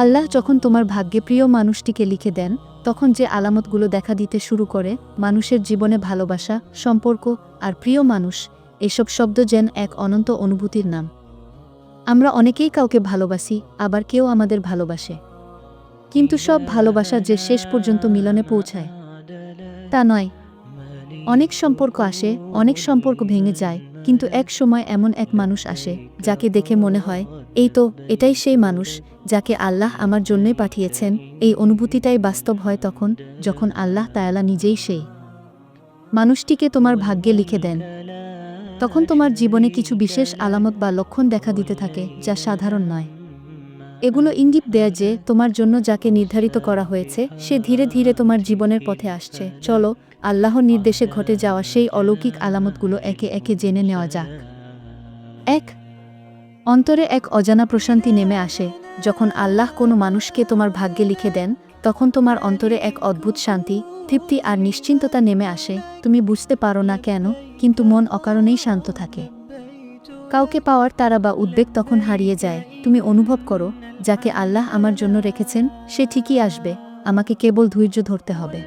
আল্লাহ যখন তোমার ভাগ্যে প্রিয় মানুষটিকে লিখে দেন, তখন যে আলামতগুলো দেখা দিতে শুরু করে, মানুষের জীবনে ভালোবাসা, সম্পর্ক আর প্রিয় মানুষ, এসব শব্দ যেন এক অনন্ত অনুভূতির নাম। আমরা অনেকেই কাউকে ভালোবাসি, আবার কেউ আমাদের ভালোবাসে। কিন্তু সব ভালোবাসা যে শেষ পর্যন্ত মিলনে পৌঁছায়, তা নয়। অনেক সম্পর্ক আসে, অনেক সম্পর্ক ভেঙে যায়, কিন্তু এক সময় এমন এক মানুষ আসে, যাকে দেখে মনে হয় এই তো, এটাই সেই মানুষ যাকে আল্লাহ আমার জন্যই পাঠিয়েছেন। এই অনুভূতিটাই বাস্তব হয় তখন, যখন আল্লাহ তায়ালা নিজেই সেই। মানুষটিকে তোমার ভাগ্যে লিখে দেন। তখন তোমার জীবনে কিছু বিশেষ আলামত বা লক্ষণ দেখা দিতে থাকে, যা সাধারণ নয়। এগুলো ইঙ্গিত দেয়া যে, তোমার জন্য যাকে নির্ধারিত করা হয়েছে, সে ধীরে ধীরে তোমার জীবনের পথে আসছে। চলো, আল্লাহর নির্দেশে ঘটে যাওয়া সেই অলৌকিক আলামতগুলো একে একে জেনে নেওয়া যাক। এক অন্তরে এক অজানা প্রশান্তি নেমে আসে। যখন আল্লাহ কোনো মানুষকে তোমার ভাগ্যে লিখে দেন, তখন তোমার অন্তরে এক অদ্ভুত শান্তি, তৃপ্তি আর নিশ্চিন্ততা নেমে আসে। তুমি বুঝতে পারো না কেন, কিন্তু মন অকারণেই শান্ত থাকে। কাউকে পাওয়ার তারা বা উদ্বেগ তখন হারিয়ে যায়। তুমি অনুভব করো, যাকে আল্লাহ আমার জন্য রেখেছেন, সে ঠিকই আসবে। আমাকে কেবল ধৈর্য ধরতে হবে।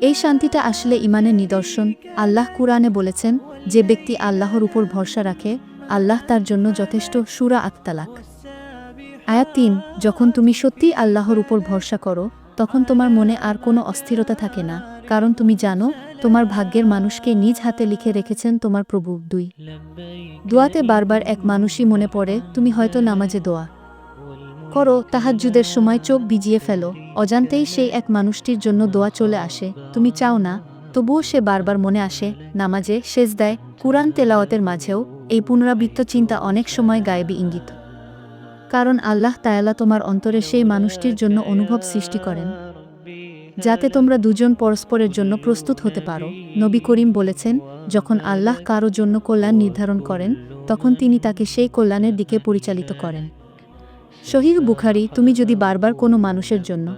এই শান্তিটা আসলে ইমানের নিদর্শন। আল্লাহ কুরআনে বলেছেন, যে ব্যক্তি আল্লাহর উপর ভরসা রাখে আল্লাহ তার জন্য যথেষ্ট সুরা আক্তালাক আয়াত তিন, যখন তুমি সত্যি আল্লাহর উপর ভরসা করো, তখন তোমার মনে আর কোনো অস্থিরতা থাকে না, কারণ তুমি জানো, তোমার ভাগ্যের মানুষকে নিজ হাতে লিখে রেখেছেন তোমার প্রভু দুই। দোয়াতে বারবার এক মানুষই মনে পড়ে, তুমি হয়তো নামাজে দোয়া করো, তাহাজ্জুদের সময় চোখ ভিজিয়ে ফেলো, অজান্তেই সেই এক মানুষটির জন্য দোয়া চলে আসে, তুমি চাও না, তবুও সে বারবার মনে আসে, নামাজে শেষ দেয় কুরআন তেলাওয়াতের মাঝেও এই পুনরাবৃত্ত চিন্তা অনেক সময় গায়েবী ইঙ্গিত। কারণ আল্লাহ তায়ালা তোমার অন্তরে সেই মানুষটির জন্য অনুভব সৃষ্টি করেন, যাতে তোমরা দুজন পরস্পরের জন্য প্রস্তুত হতে পারো। নবী করিম বলেছেন, যখন আল্লাহ কারও জন্য কল্যাণ নির্ধারণ করেন, তখন তিনি তাকে সেই কল্যাণের দিকে পরিচালিত করেন। শহীদ বুখারি, তুমি যদি বারবার কোনো মানুষের জন্য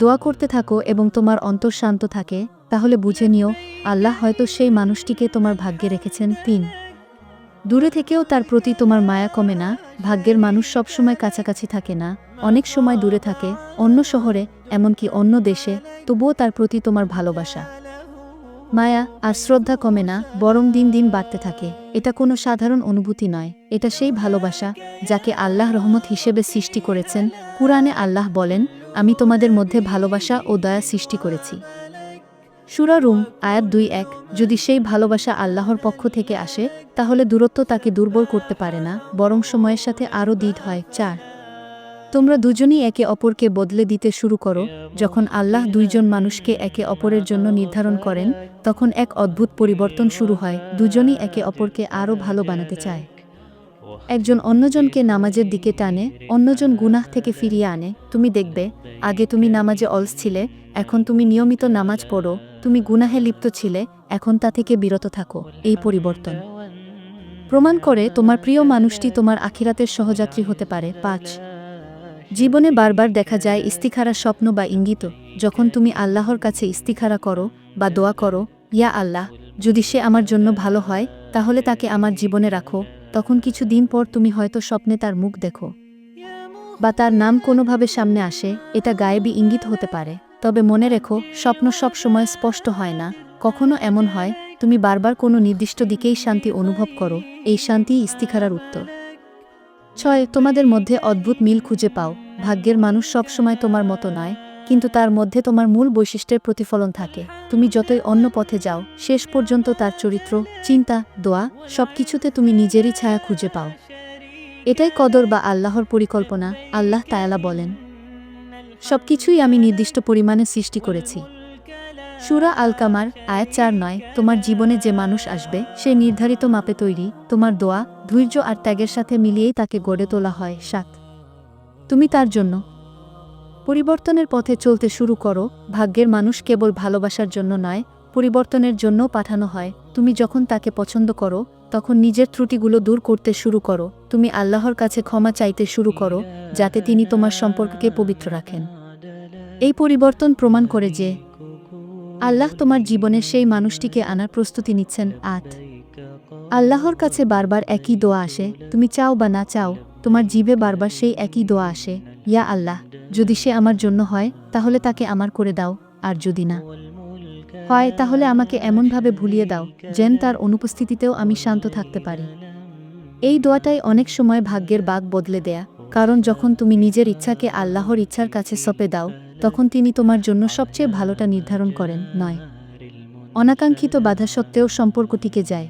দোয়া করতে থাকো এবং তোমার অন্তর শান্ত থাকে, তাহলে বুঝে নিও, আল্লাহ হয়তো সেই মানুষটিকে তোমার ভাগ্যে রেখেছেন, তিন। দূরে থেকেও তার প্রতি তোমার মায়া কমে না, ভাগ্যের মানুষ সবসময় কাছাকাছি থাকে না, অনেক সময় দূরে থাকে, অন্য শহরে, এমনকি অন্য দেশে, তবুও তার প্রতি তোমার ভালোবাসা। মায়া আর শ্রদ্ধা কমে না, বরং দিন দিন বাড়তে থাকে। এটা কোনো সাধারণ অনুভূতি নয়, এটা সেই ভালোবাসা যাকে আল্লাহ রহমত হিসেবে সৃষ্টি করেছেন। কুরআনে আল্লাহ বলেন, আমি তোমাদের মধ্যে ভালোবাসা ও দয়া সৃষ্টি করেছি। সুরা রুম, আয়াত দুই এক। যদি সেই ভালোবাসা আল্লাহর পক্ষ থেকে আসে, তাহলে দূরত্ব তাকে দুর্বল করতে পারে না, বরং সময়ের সাথে আরও দৃঢ় হয়। চার। তোমরা দুজনই একে অপরকে বদলে দিতে শুরু করো। যখন আল্লাহ দুইজন মানুষকে একে অপরের জন্য নির্ধারণ করেন, তখন এক অদ্ভুত পরিবর্তন শুরু হয়। দুজনই একে অপরকে আরও ভালো বানাতে চায়। একজন অন্যজনকে নামাজের দিকে টানে, অন্যজন গুনাহ থেকে ফিরিয়ে আনে। তুমি দেখবে, আগে তুমি নামাজে অলস ছিলে, এখন তুমি নিয়মিত নামাজ পড়ো। তুমি গুনাহে লিপ্ত ছিলে, এখন তা থেকে বিরত থাকো, এই পরিবর্তন। প্রমাণ করে তোমার প্রিয় মানুষটি তোমার আখিরাতের সহযাত্রী হতে পারে। পাঁচ, জীবনে বারবার দেখা যায় ইস্তিখারা স্বপ্ন বা ইঙ্গিত, যখন তুমি আল্লাহর কাছে ইস্তিখারা করো বা দোয়া করো, ইয়া আল্লাহ, যদি সে আমার জন্য ভালো হয়, তাহলে তাকে আমার জীবনে রাখো। তখন কিছু দিন পর তুমি হয়তো স্বপ্নে তার মুখ দেখো। বা তার নাম কোনোভাবে সামনে আসে, এটা গায়েবী ইঙ্গিত হতে পারে। তবে মনে রেখো, স্বপ্ন সব সময় স্পষ্ট হয় না। কখনো এমন হয়, তুমি বারবার কোনো নির্দিষ্ট দিকেই শান্তি অনুভব করো, এই শান্তি ইস্তিখারার উত্তর। ছয়, তোমাদের মধ্যে অদ্ভুত মিল খুঁজে পাও। ভাগ্যের মানুষ সবসময় তোমার মতো নয়, কিন্তু তার মধ্যে তোমার মূল বৈশিষ্ট্যের প্রতিফলন থাকে। তুমি যতই অন্য পথে যাও, শেষ পর্যন্ত তার চরিত্র, চিন্তা, দোয়া, সবকিছুতে তুমি নিজেরই ছায়া খুঁজে পাও। এটাই কদর বা আল্লাহর পরিকল্পনা, আল্লাহ তায়ালা বলেন। সবকিছুই আমি নির্দিষ্ট পরিমাণে সৃষ্টি করেছি। সুরা আল কামার আয়াত চার নয়, তোমার জীবনে যে মানুষ আসবে, সে নির্ধারিত মাপে তৈরি, তোমার দোয়া, ধৈর্য আর ত্যাগের সাথে মিলিয়েই তাকে গড়ে তোলা হয়, সাত। তুমি তার জন্য। পরিবর্তনের পথে চলতে শুরু করো, ভাগ্যের মানুষ কেবল ভালোবাসার জন্য নয়, পরিবর্তনের জন্যও পাঠানো হয়। তুমি যখন তাকে পছন্দ করো তখন নিজের ত্রুটিগুলো দূর করতে শুরু করো। তুমি আল্লাহর কাছে ক্ষমা চাইতে শুরু করো, যাতে তিনি তোমার সম্পর্ককে পবিত্র রাখেন। এই পরিবর্তন প্রমাণ করে যে আল্লাহ তোমার জীবনে সেই মানুষটিকে আনার প্রস্তুতি নিচ্ছেন আট আল্লাহর কাছে বারবার একই দোয়া আসে, তুমি চাও বা না চাও, তোমার জীবে বারবার সেই একই দোয়া আসে, ইয়া আল্লাহ, যদি সে আমার জন্য হয়, তাহলে তাকে আমার করে দাও, আর যদি না। হয়, তাহলে আমাকে এমনভাবে ভুলিয়ে দাও, যেন তার অনুপস্থিতিতেও আমি শান্ত থাকতে পারি। এই দোয়াটাই অনেক সময় ভাগ্যের বাঘ বদলে দেয়া, কারণ যখন তুমি নিজের ইচ্ছাকে আল্লাহর ইচ্ছার কাছে সপে দাও, তখন তিনি তোমার জন্য সবচেয়ে ভালোটা নির্ধারণ করেন, নয়। অনাকাঙ্ক্ষিত বাধা সত্ত্বেও সম্পর্কটিকে যায়।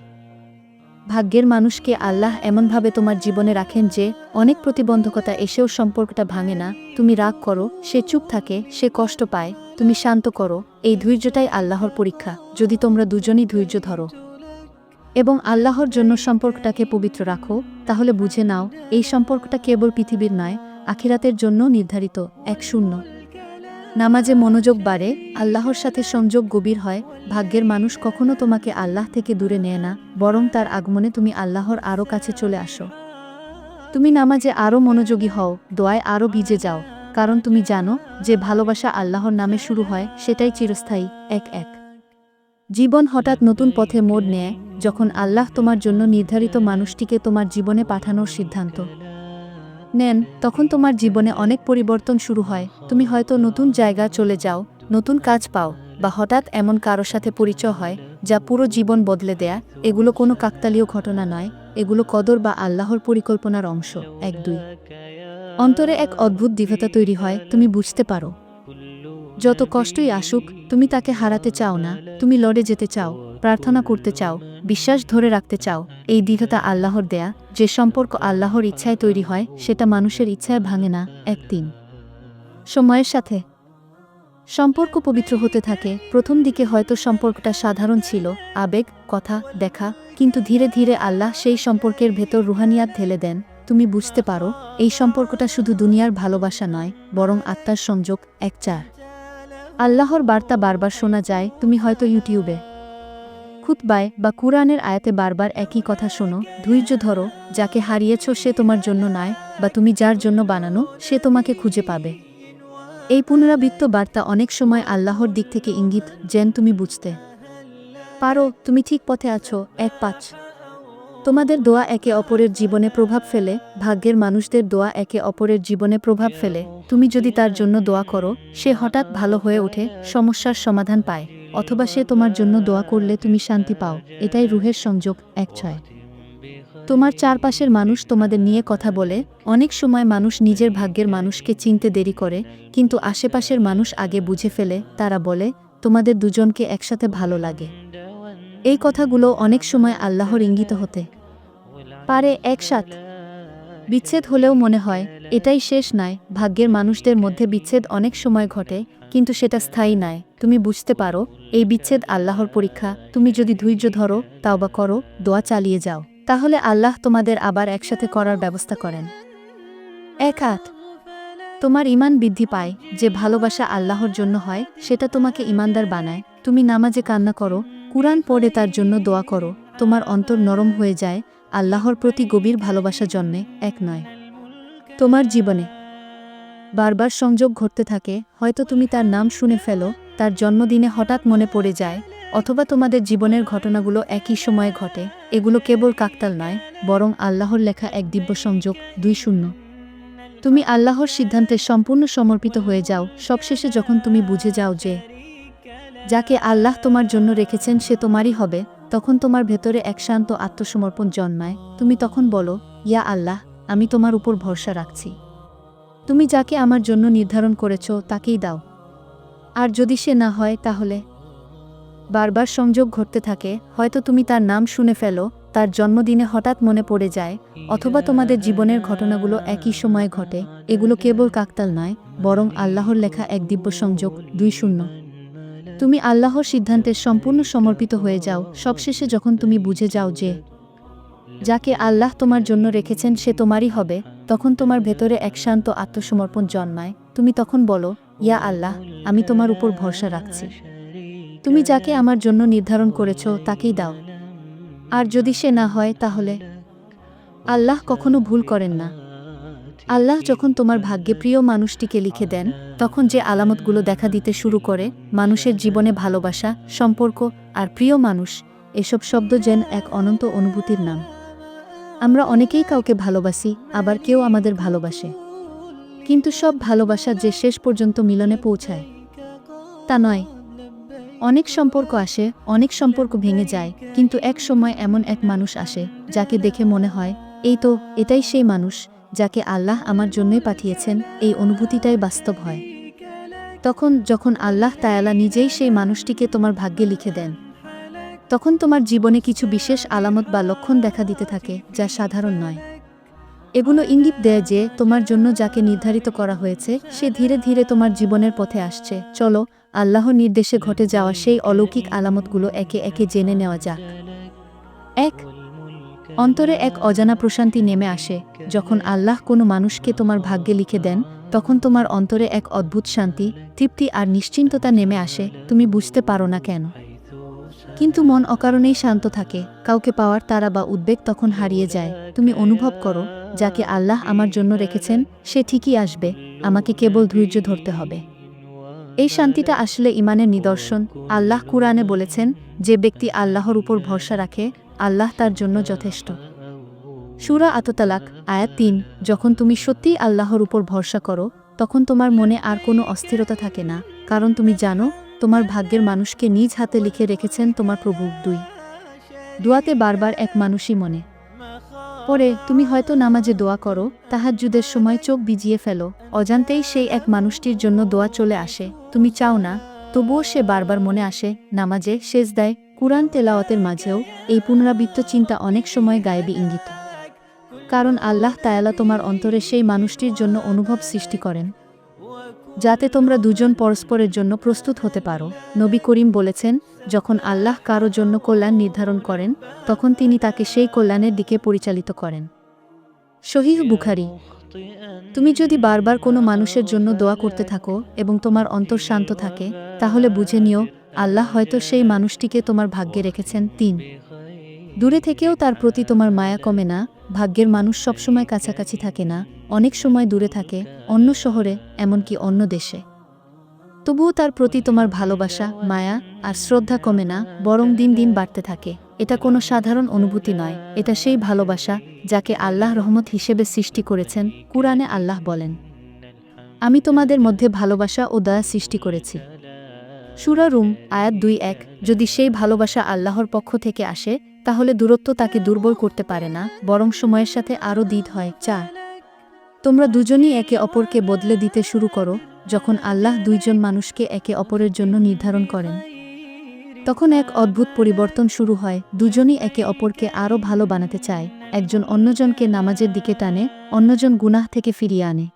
ভাগ্যের মানুষকে আল্লাহ এমনভাবে তোমার জীবনে রাখেন যে, অনেক প্রতিবন্ধকতা এসেও সম্পর্কটা ভাঙে না। তুমি রাগ করো, সে চুপ থাকে, সে কষ্ট পায়, তুমি শান্ত করো, এই ধৈর্যটাই আল্লাহর পরীক্ষা, যদি তোমরা দুজনই ধৈর্য ধরো। এবং আল্লাহর জন্য সম্পর্কটাকে পবিত্র রাখো, তাহলে বুঝে নাও, এই সম্পর্কটা কেবল পৃথিবীর নয়, আখিরাতের জন্য নির্ধারিত, এক শূন্য। নামাজে মনোযোগ বাড়ে, আল্লাহর সাথে সংযোগ গভীর হয়, ভাগ্যের মানুষ কখনো তোমাকে আল্লাহ থেকে দূরে নেয় না, বরং তার আগমনে তুমি আল্লাহর আরও কাছে চলে আসো। তুমি নামাজে আরও মনোযোগী হও, দোয়ায় আরও ভিজে যাও, কারণ তুমি জানো, যে ভালোবাসা আল্লাহর নামে শুরু হয়, সেটাই চিরস্থায়ী, এক এক। জীবন হঠাৎ নতুন পথে মোড় নেয়, যখন আল্লাহ তোমার জন্য নির্ধারিত মানুষটিকে তোমার জীবনে পাঠানোর সিদ্ধান্ত। নেন, তখন তোমার জীবনে অনেক পরিবর্তন শুরু হয়। তুমি হয়তো নতুন জায়গা চলে যাও, নতুন কাজ পাও, বা হঠাৎ এমন কারোর সাথে পরিচয় হয়, যা পুরো জীবন বদলে দেয়া, এগুলো কোনো কাকতালীয় ঘটনা নয়, এগুলো কদর বা আল্লাহর পরিকল্পনার অংশ। এক, দুই। অন্তরে এক অদ্ভুত দৃঢ়তা তৈরি হয়, তুমি বুঝতে পারো। যত কষ্টই আসুক, তুমি তাকে হারাতে চাও না, তুমি লড়ে যেতে চাও। প্রার্থনা করতে চাও, বিশ্বাস ধরে রাখতে চাও, এই দৃঢ়তা আল্লাহর দেয়া, যে সম্পর্ক আল্লাহর ইচ্ছায় তৈরি হয়, সেটা মানুষের ইচ্ছায় ভাঙে না এক তিন সময়ের সাথে। সম্পর্ক পবিত্র হতে থাকে, প্রথম দিকে হয়তো সম্পর্কটা সাধারণ ছিল, আবেগ, কথা, দেখা, কিন্তু ধীরে ধীরে আল্লাহ সেই সম্পর্কের ভেতর রুহানিয়াত ঢেলে দেন, তুমি বুঝতে পারো, এই সম্পর্কটা শুধু দুনিয়ার ভালোবাসা নয়, বরং আত্মার সংযোগ, এক চার। আল্লাহর বার্তা বারবার শোনা যায়, তুমি হয়তো ইউটিউবে। খুতবায় বা কুরআনের আয়াতে বারবার একই কথা শোনো, ধৈর্য ধরো, যাকে হারিয়েছ সে তোমার জন্য নয় বা তুমি যার জন্য বানানো, সে তোমাকে খুঁজে পাবে। এই পুনরাবৃত্ত বার্তা অনেক সময় আল্লাহর দিক থেকে ইঙ্গিত, যেন তুমি বুঝতে পারো, তুমি ঠিক পথে আছো, এক পাঁচ। তোমাদের দোয়া একে অপরের জীবনে প্রভাব ফেলে, ভাগ্যের মানুষদের দোয়া একে অপরের জীবনে প্রভাব ফেলে। তুমি যদি তার জন্য দোয়া করো, সে হঠাৎ ভালো হয়ে ওঠে, সমস্যার সমাধান পায়। অথবা সে তোমার জন্য দোয়া করলে তুমি শান্তি পাও। এটাই রুহের সংযোগ, এক ছয়। তোমার চারপাশের মানুষ তোমাদের নিয়ে কথা বলে। অনেক সময় মানুষ নিজের ভাগ্যের মানুষকে চিনতে দেরি করে, কিন্তু আশেপাশের মানুষ আগে বুঝে ফেলে, তারা বলে, তোমাদের দুজনকে একসাথে ভালো লাগে। এই কথাগুলো অনেক সময় আল্লাহর ইঙ্গিত হতে পারে। একসাথ। বিচ্ছেদ হলেও মনে হয় এটাই শেষ নয় ভাগ্যের মানুষদের মধ্যে বিচ্ছেদ অনেক সময় ঘটে, কিন্তু সেটা স্থায়ী নয় তুমি বুঝতে পারো, এই বিচ্ছেদ আল্লাহর পরীক্ষা। তুমি যদি ধৈর্য ধরো তাওবা করো, দোয়া চালিয়ে যাও। তাহলে আল্লাহ তোমাদের আবার একসাথে করার ব্যবস্থা করেন। এক হাত। তোমার ইমান বৃদ্ধি পায়, যে ভালোবাসা আল্লাহর জন্য হয়, সেটা তোমাকে ইমানদার বানায়। তুমি নামাজে কান্না করো, কুরআন পড়ে তার জন্য দোয়া করো। তোমার অন্তর নরম হয়ে যায়, আল্লাহর প্রতি গভীর ভালোবাসা জন্মে, এক নয়। তোমার জীবনে। বারবার সংযোগ ঘটতে থাকে, হয়তো তুমি তার নাম শুনে ফেলো, তার জন্মদিনে হঠাৎ মনে পড়ে যায়, অথবা তোমাদের জীবনের ঘটনাগুলো একই সময়ে ঘটে, এগুলো কেবল কাকতাল নয়, বরং আল্লাহর লেখা এক দিব্য সংযোগ, দুই শূন্য। তুমি আল্লাহর সিদ্ধান্তে সম্পূর্ণ সমর্পিত হয়ে যাও, সবশেষে যখন তুমি বুঝে যাও যে, যাকে আল্লাহ তোমার জন্য রেখেছেন সে তোমারই হবে, তখন তোমার ভেতরে এক শান্ত আত্মসমর্পণ জন্মায়, তুমি তখন বলো, ইয়া আল্লাহ আমি তোমার উপর ভরসা রাখছি। তুমি যাকে আমার জন্য নির্ধারণ করেছ, তাকেই দাও। আর যদি সে না হয়, তাহলে? বারবার সংযোগ ঘটতে থাকে, হয়তো তুমি তার নাম শুনে ফেলো, তার জন্মদিনে হঠাৎ মনে পড়ে যায়, অথবা তোমাদের জীবনের ঘটনাগুলো একই সময়ে ঘটে, এগুলো কেবল কাকতাল নয়, বরং আল্লাহর লেখা এক দিব্য সংযোগ, দুই শূন্য। তুমি আল্লাহর সিদ্ধান্তের সম্পূর্ণ সমর্পিত হয়ে যাও, সবশেষে যখন তুমি বুঝে যাও যে যাকে আল্লাহ তোমার জন্য রেখেছেন, সে তোমারই হবে। তখন তোমার ভেতরে এক শান্ত আত্মসমর্পণ জন্মায়। তুমি তখন বলো, ইয়া আল্লাহ, আমি তোমার উপর ভরসা রাখছি। তুমি যাকে আমার জন্য নির্ধারণ করেছ, তাকেই দাও। আর যদি সে না হয়, তাহলে? আল্লাহ কখনো ভুল করেন না। আল্লাহ যখন তোমার ভাগ্যে প্রিয় মানুষটিকে লিখে দেন, তখন যে আলামতগুলো দেখা দিতে শুরু করে, মানুষের জীবনে ভালোবাসা, সম্পর্ক আর প্রিয় মানুষ, এসব শব্দ যেন এক অনন্ত অনুভূতির নাম। আমরা অনেকেই কাউকে ভালোবাসি, আবার কেউ আমাদের ভালোবাসে। কিন্তু সব ভালোবাসা যে শেষ পর্যন্ত মিলনে পৌঁছায়, তা নয়। অনেক সম্পর্ক আসে, অনেক সম্পর্ক ভেঙে যায়, কিন্তু এক সময় এমন এক মানুষ আসে, যাকে দেখে মনে হয়, এই তো, এটাই সেই মানুষ, যাকে আল্লাহ আমার জন্যই পাঠিয়েছেন, এই অনুভূতিটাই বাস্তব হয়। তখন যখন আল্লাহ তায়ালা নিজেই সেই মানুষটিকে তোমার ভাগ্যে লিখে দেন তখন তোমার জীবনে কিছু বিশেষ আলামত বা লক্ষণ দেখা দিতে থাকে, যা সাধারণ নয়। এগুলো ইঙ্গিত দেয় যে, তোমার জন্য যাকে নির্ধারিত করা হয়েছে, সে ধীরে ধীরে তোমার জীবনের পথে আসছে। চলো, আল্লাহর নির্দেশে ঘটে যাওয়া সেই অলৌকিক আলামতগুলো একে একে জেনে নেওয়া যাক। এক, অন্তরে এক অজানা প্রশান্তি নেমে আসে। যখন আল্লাহ কোনো মানুষকে তোমার ভাগ্যে লিখে দেন, তখন তোমার অন্তরে এক অদ্ভুত শান্তি, তৃপ্তি আর নিশ্চিন্ততা নেমে আসে। তুমি বুঝতে পারো না কেন। কিন্তু মন অকারণেই শান্ত থাকে। কাউকে পাওয়ার তারা বা উদ্বেগ তখন হারিয়ে যায়। তুমি অনুভব করো, যাকে আল্লাহ আমার জন্য রেখেছেন, সে ঠিকই আসবে। আমাকে কেবল ধৈর্য ধরতে হবে। এই শান্তিটা আসলে ইমানের নিদর্শন। আল্লাহ কুরআনে বলেছেন, যে ব্যক্তি আল্লাহর উপর ভরসা রাখে, আল্লাহ তার জন্য যথেষ্ট। সুরা আততালাক, আয়াত তিন, যখন তুমি সত্যিই আল্লাহর উপর ভরসা করো, তখন তোমার মনে আর কোনো অস্থিরতা থাকে না। কারণ তুমি জানো তোমার ভাগ্যের মানুষকে নিজ হাতে লিখে রেখেছেন তোমার প্রভু দুই। দোয়াতে বারবার এক মানুষই মনে। পরে, তুমি হয়তো নামাজে দোয়া করো, তাহাজ্জুদের সময় চোখ ভিজিয়ে ফেলো, অজান্তেই সেই এক মানুষটির জন্য দোয়া চলে আসে, তুমি চাও না? তবুও সে বারবার মনে আসে, নামাজে শেষ দেয়, কুরআন তেলাওয়াতের মাঝেও এই পুনরাবৃত্ত চিন্তা অনেক সময় গায়েবী ইঙ্গিত। কারণ আল্লাহ তায়ালা তোমার অন্তরে সেই মানুষটির জন্য অনুভব সৃষ্টি করেন। যাতে তোমরা দুজন পরস্পরের জন্য প্রস্তুত হতে পারো। নবী করিম বলেছেন, যখন আল্লাহ কারও জন্য কল্যাণ নির্ধারণ করেন, তখন তিনি তাকে সেই কল্যাণের দিকে পরিচালিত করেন। শহীদ বুখারি। তুমি যদি বারবার কোনো মানুষের জন্য দোয়া করতে থাকো এবং তোমার অন্তর শান্ত থাকে, তাহলে বুঝে নিও, আল্লাহ হয়তো সেই মানুষটিকে তোমার ভাগ্যে রেখেছেন। তিন। দূরে থেকেও তার প্রতি তোমার মায়া কমে না ভাগ্যের মানুষ সবসময় কাছাকাছি থাকে না, অনেক সময় দূরে থাকে, অন্য শহরে, এমনকি অন্য দেশে। তবুও তার প্রতি তোমার ভালোবাসা, মায়া আর শ্রদ্ধা কমে না, বরং দিন দিন বাড়তে থাকে। এটা কোনো সাধারণ অনুভূতি নয়, এটা সেই ভালোবাসা যাকে আল্লাহ রহমত হিসেবে সৃষ্টি করেছেন, কুরআনে আল্লাহ বলেন, আমি তোমাদের মধ্যে ভালোবাসা ও দয়া সৃষ্টি করেছি। সুরা রুম, আয়াত দুই এক, যদি সেই ভালোবাসা আল্লাহর পক্ষ থেকে আসে, তাহলে দূরত্ব তাকে দুর্বল করতে পারে না, বরং সময়ের সাথে আরও দিত হয়। চার, তোমরা দুজনই একে অপরকে বদলে দিতে শুরু করো, যখন আল্লাহ দুইজন মানুষকে একে অপরের জন্য নির্ধারণ করেন। তখন এক অদ্ভুত পরিবর্তন শুরু হয়, দুজনই একে অপরকে আরও ভালো বানাতে চায়, একজন অন্যজনকে নামাজের দিকে টানে, অন্যজন গুনাহ থেকে ফিরিয়ে আনে।